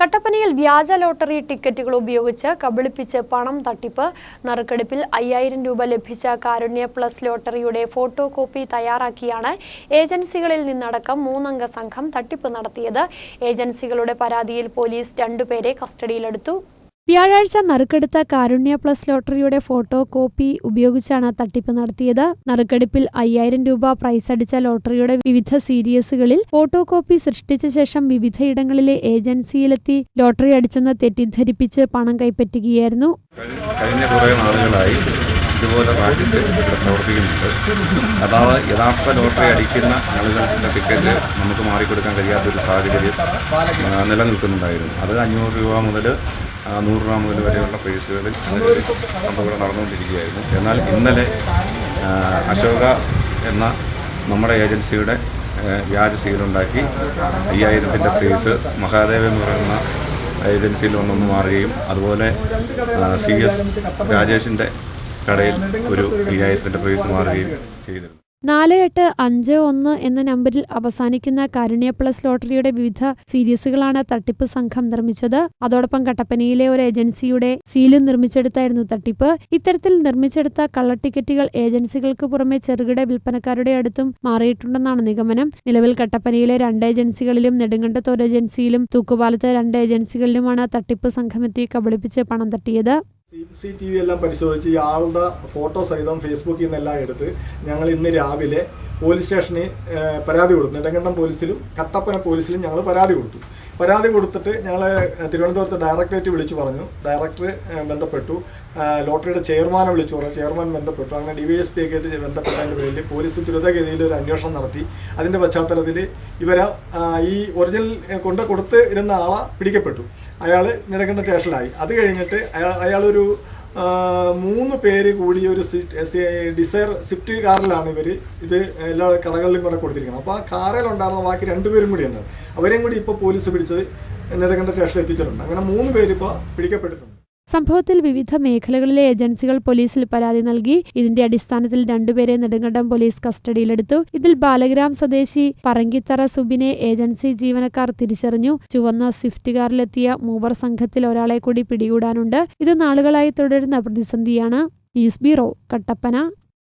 കട്ടപ്പനയിൽ വ്യാജ ലോട്ടറി ടിക്കറ്റുകൾ ഉപയോഗിച്ച് കബളിപ്പിച്ച് പണം തട്ടിപ്പ്. നറുക്കെടുപ്പിൽ അയ്യായിരം രൂപ ലഭിച്ച കാരുണ്യ പ്ലസ് ലോട്ടറിയുടെ ഫോട്ടോ കോപ്പി തയ്യാറാക്കിയാണ് ഏജൻസികളിൽ നിന്നടക്കം മൂന്നംഗ സംഘം തട്ടിപ്പ് നടത്തിയത്. ഏജൻസികളുടെ പരാതിയിൽ പോലീസ് രണ്ടുപേരെ കസ്റ്റഡിയിലെടുത്തു. വ്യാഴാഴ്ച നറുക്കെടുത്ത കാരുണ്യ പ്ലസ് ലോട്ടറിയുടെ ഫോട്ടോ കോപ്പി ഉപയോഗിച്ചാണ് തട്ടിപ്പ് നടത്തിയത്. നറുക്കെടുപ്പിൽ അയ്യായിരം രൂപ പ്രൈസ് അടിച്ച ലോട്ടറിയുടെ വിവിധ സീരീസുകളിൽ ഫോട്ടോ കോപ്പി സൃഷ്ടിച്ച ശേഷം വിവിധയിടങ്ങളിലെ ഏജൻസിയിലെത്തി ലോട്ടറി അടിച്ചെന്ന് തെറ്റിദ്ധരിപ്പിച്ച് പണം കൈപ്പറ്റുകയായിരുന്നു. കഴിഞ്ഞ- കുറേ ഇതുപോലെ പ്രാക്ടീസ് പ്രവർത്തിക്കുന്നുണ്ട്. അതായത് യഥാർത്ഥ ലോട്ടറി അടിക്കുന്ന ആളുകളുടെ ടിക്കറ്റ് നമുക്ക് മാറിക്കൊടുക്കാൻ കഴിയാത്തൊരു സാഹചര്യം നിലനിൽക്കുന്നുണ്ടായിരുന്നു. അത് അഞ്ഞൂറ് രൂപ മുതൽ നൂറ് രൂപ മുതൽ വരെയുള്ള പേഴ്സുകളിൽ സംഭവങ്ങൾ നടന്നുകൊണ്ടിരിക്കുകയായിരുന്നു. എന്നാൽ ഇന്നലെ അശോക എന്ന നമ്മുടെ ഏജൻസിയുടെ വ്യാജ സീലുണ്ടാക്കി അയ്യായിരത്തിന്റെ പേഴ്സ് മഹാദേവ് എന്ന് പറയുന്ന ഏജൻസിയിൽ ഒന്നൊന്ന് മാറുകയും അതുപോലെ സി എസ് രാജേഷിന്റെ കടയിൽ ഒരു അയ്യായിരത്തിന്റെ പേഴ്സ് മാറുകയും ചെയ്തിരുന്നു. നാല് എട്ട് അഞ്ച് ഒന്ന് എന്ന നമ്പറിൽ അവസാനിക്കുന്ന കാരുണ്യ പ്ലസ് ലോട്ടറിയുടെ വിവിധ സീരീസുകളാണ് തട്ടിപ്പ് സംഘം നിർമ്മിച്ചത്. അതോടൊപ്പം കട്ടപ്പനയിലെ ഒരു ഏജൻസിയുടെ സീലും നിർമ്മിച്ചെടുത്തായിരുന്നു തട്ടിപ്പ്. ഇത്തരത്തിൽ നിർമ്മിച്ചെടുത്ത കള്ള ടിക്കറ്റുകൾ ഏജൻസികൾക്ക് പുറമെ ചെറുകിട വിൽപ്പനക്കാരുടെ അടുത്തും മാറിയിട്ടുണ്ടെന്നാണ് നിഗമനം. നിലവിൽ കട്ടപ്പനയിലെ രണ്ട് ഏജൻസികളിലും നെടുങ്കണ്ടത്ത് ഏജൻസിയിലും തൂക്കുപാലത്ത് രണ്ട് ഏജൻസികളിലുമാണ് തട്ടിപ്പ് സംഘമെത്തി കബളിപ്പിച്ച് പണം തട്ടിയത്. സി സി ടി വി എല്ലാം പരിശോധിച്ച് ഇയാളുടെ ഫോട്ടോ സഹിതം ഫേസ്ബുക്കിൽ നിന്നെല്ലാം എടുത്ത് ഞങ്ങൾ ഇന്ന് രാവിലെ പോലീസ് സ്റ്റേഷനിൽ പരാതി കൊടുത്തു. നെടുങ്കണ്ടം പോലീസിലും കട്ടപ്പന പോലീസിലും ഞങ്ങൾ പരാതി കൊടുത്തു. പരാതി കൊടുത്തിട്ട് ഞങ്ങൾ തിരുവനന്തപുരത്ത് ഡയറക്ടറേറ്റ് വിളിച്ചു പറഞ്ഞു. ഡയറക്ടർ ബന്ധപ്പെട്ടു. ലോട്ടറിയുടെ ചെയർമാനെ വിളിച്ചു പറഞ്ഞു. ചെയർമാൻ ബന്ധപ്പെട്ടു. അങ്ങനെ ഡി വി എസ് പി ഒക്കെ ആയിട്ട് ബന്ധപ്പെട്ടതിന്റെ പേരിൽ പോലീസ് ദ്രുതഗതിയിൽ ഒരു അന്വേഷണം നടത്തി. അതിന്റെ പശ്ചാത്തലത്തിൽ ഇവരെ ഈ ഒറിജിനൽ കൊണ്ട് കൊടുത്ത് ഇരുന്ന ആളെ പിടിക്കപ്പെട്ടു. അയാൾ നെടുങ്കണ്ടം സ്റ്റേഷനിലായി. അത് കഴിഞ്ഞിട്ട് അയാൾ അയാളൊരു മൂന്ന് പേര് കൂടി ഒരു ഡിസയർ സ്വിഫ്റ്റ് കാറിലാണ് ഇവർ ഇത് എല്ലാ കടകളിലും കൂടെ കൊടുത്തിരിക്കുന്നത്. അപ്പോൾ ആ കാറിലുണ്ടായിരുന്ന ബാക്കി രണ്ടുപേരും കൂടി ഉണ്ട് അവരെയും കൂടി ഇപ്പോൾ പോലീസ് പിടിച്ചത് നെടുങ്കണ്ട സ്റ്റേഷനിൽ എത്തിച്ചിട്ടുണ്ട്. അങ്ങനെ മൂന്ന് പേര് ഇപ്പോൾ പിടിക്കപ്പെട്ടിട്ടുണ്ട്. സംഭവത്തിൽ വിവിധ മേഖലകളിലെ ഏജൻസികൾ പോലീസിൽ പരാതി നൽകി. ഇതിന്റെ അടിസ്ഥാനത്തിൽ രണ്ടുപേരെ നെടുങ്കണ്ടം പോലീസ് കസ്റ്റഡിയിലെടുത്തു. ഇതിൽ ബാലഗ്രാം സ്വദേശി പറങ്കിത്തറ സുബിനെ ഏജൻസി ജീവനക്കാർ തിരിച്ചറിഞ്ഞു. ചുവന്ന സ്വിഫ്റ്റ് കാറിലെത്തിയ മൂവർ സംഘത്തിൽ ഒരാളെ കൂടി പിടികൂടാനുണ്ട്. ഇത് നാളുകളായി തുടരുന്ന പ്രതിസന്ധിയാണ്. News bureau Kattappana.